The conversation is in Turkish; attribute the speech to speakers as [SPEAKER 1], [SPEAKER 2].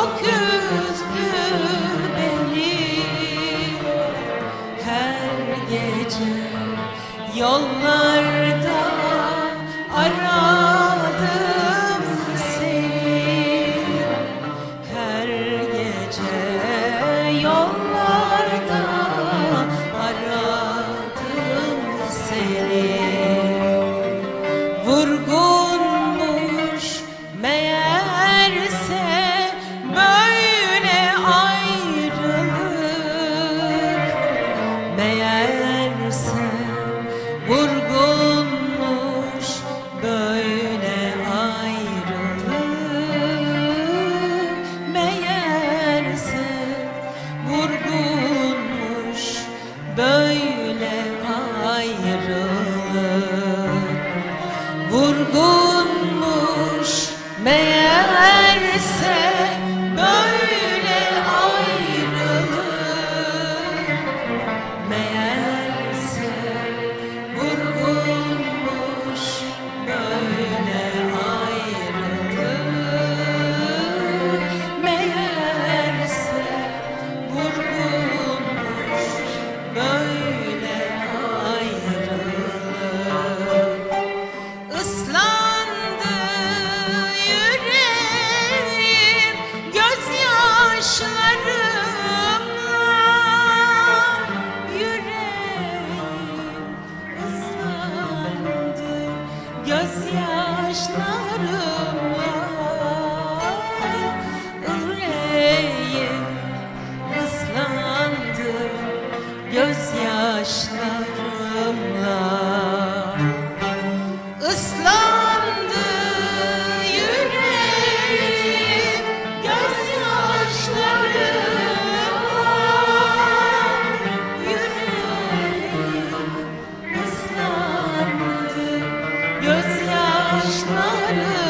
[SPEAKER 1] çok üzdü beni. Her gece yollarda aradım seni. Her gece yollarda vurgunmuş meğerse gözyaşları saçları